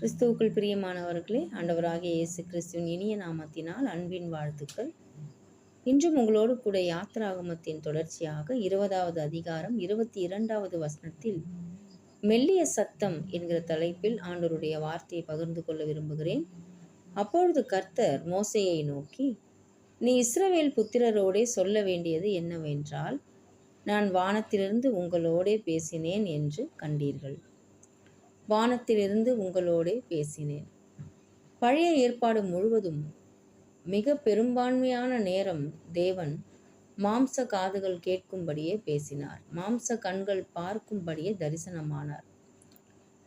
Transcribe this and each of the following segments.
கிறிஸ்துவுக்குள் பிரியமானவர்களே ஆண்டவராகிய இயேசு கிறிஸ்துவின் இனிய நாமத்தினால் அன்பின் வாழ்த்துக்கள். இன்றும் உங்களோடு கூட யாத்திராகமத்தின் தொடர்ச்சியாக இருபதாவது அதிகாரம் இருபத்தி இரண்டாவது வசனத்தில் மெல்லிய சத்தம் என்கிற தலைப்பில் ஆண்டவருடைய வார்த்தையை பகிர்ந்து கொள்ள விரும்புகிறேன். அப்பொழுது கர்த்தர் மோசையை நோக்கி நீ இஸ்ரவேல் புத்திரரோடே சொல்ல வேண்டியது என்னவென்றால் நான் வானத்திலிருந்து உங்களோடே பேசினேன் என்று கண்டீர்கள். வானத்திலிருந்து உங்களோடே பேசினேன். பழைய ஏற்பாடு முழுவதும் மிக பெரும்பான்மையான நேரம் தேவன் மாம்ச காதுகள் கேட்கும்படியே பேசினார். மாம்ச கண்கள் பார்க்கும்படியே தரிசனமானார்.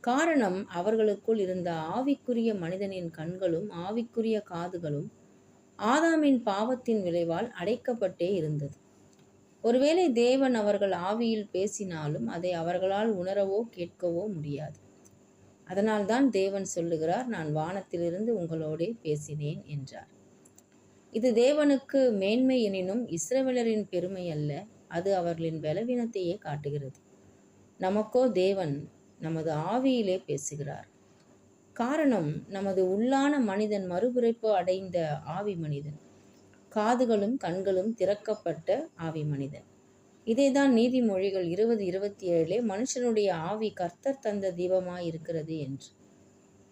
காரணம் அவர்களுக்குள் இருந்த ஆவிக்குரிய மனிதனின் கண்களும் ஆவிக்குரிய காதுகளும் ஆதாமின் பாவத்தின் விளைவால் அடைக்கப்பட்டே இருந்தது. ஒருவேளை தேவன் அவர்கள் ஆவியில் பேசினாலும் அதை அவர்களால் உணரவோ கேட்கவோ முடியாது. அதனால்தான் தேவன் சொல்லுகிறார் நான் வானத்திலிருந்து உங்களோடே பேசினேன் என்றார். இது தேவனுக்கு மேன்மை எனினும் இஸ்ரவேலரின் பெருமை அல்ல அது அவர்களின் பலவீனத்தையே காட்டுகிறது. நமக்கோ தேவன் நமது ஆவியிலே பேசுகிறார். காரணம் நமது உள்ளான மனிதன் மறுபிறப்பு அடைந்த ஆவி மனிதன் காதுகளும் கண்களும் திறக்கப்பட்ட ஆவி மனிதன் இதேதான் நீதிமொழிகள் இருபது இருபத்தி ஏழிலே மனுஷனுடைய ஆவி கர்த்தர் தந்த தீபமாய் இருக்கிறது என்று.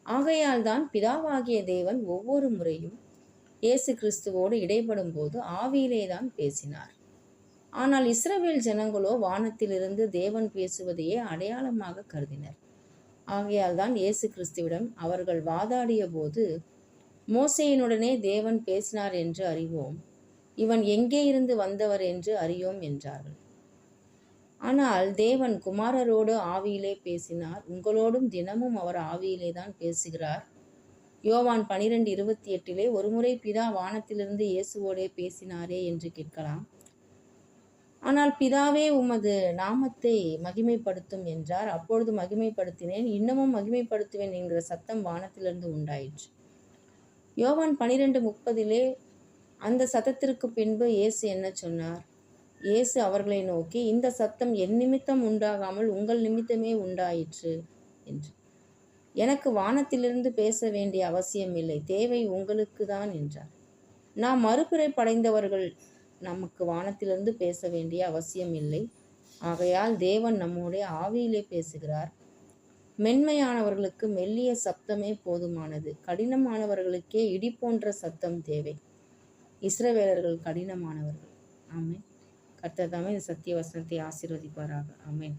ஆகையால் தான் பிதாவாகிய தேவன் ஒவ்வொரு முறையும் இயேசு கிறிஸ்துவோடு இடைப்படும் போது ஆவியிலே தான் பேசினார். ஆனால் இஸ்ரவேல் ஜனங்களோ வானத்திலிருந்து தேவன் பேசுவதையே அடையாளமாக கருதினர். ஆகையால் தான் இயேசு கிறிஸ்துவிடம் அவர்கள் வாதாடிய போது மோசையினுடனே தேவன் பேசினார் என்று அறிவோம். இவன் எங்கே இருந்து வந்தவர் என்று அறியோம் என்றார்கள். ஆனால் தேவன் குமாரரோடு ஆவியிலே பேசினார். உங்களோடும் தினமும் அவர் ஆவியிலே தான் பேசுகிறார். யோவான் பனிரெண்டு இருபத்தி எட்டிலே ஒருமுறை பிதா வானத்திலிருந்து இயேசுவோடே பேசினாரே என்று கேட்கலாம். ஆனால் பிதாவே உமது நாமத்தை மகிமைப்படுத்தும் என்றார். அப்பொழுது மகிமைப்படுத்தினேன் இன்னமும் மகிமைப்படுத்துவேன் என்கிற சத்தம் வானத்திலிருந்து உண்டாயிற்று. யோவான் பனிரெண்டு முப்பதிலே அந்த சத்தத்திற்கு பின்பு இயேசு என்ன சொன்னார்? இயேசு அவர்களை நோக்கி இந்த சத்தம் என் நிமித்தம் உண்டாகாமல் உங்கள் நிமித்தமே உண்டாயிற்று என்று. எனக்கு வானத்திலிருந்து பேச வேண்டிய அவசியம் இல்லை தேவை உங்களுக்கு தான் என்றார். நாம் மறுபிறை படைந்தவர்கள் நமக்கு வானத்திலிருந்து பேச வேண்டிய அவசியம் இல்லை. ஆகையால் தேவன் நம்முடைய ஆவியிலே பேசுகிறார். மென்மையானவர்களுக்கு மெல்லிய சப்தமே போதுமானது. கடினமானவர்களுக்கே இடி போன்ற சத்தம் தேவை. இஸ்ரவேலர்கள் கடினமானவர்கள். ஆமென். கர்த்தர் தாமே இந்த சத்திய வசனத்தை ஆசீர்வதிப்பாராக. ஆமேன்.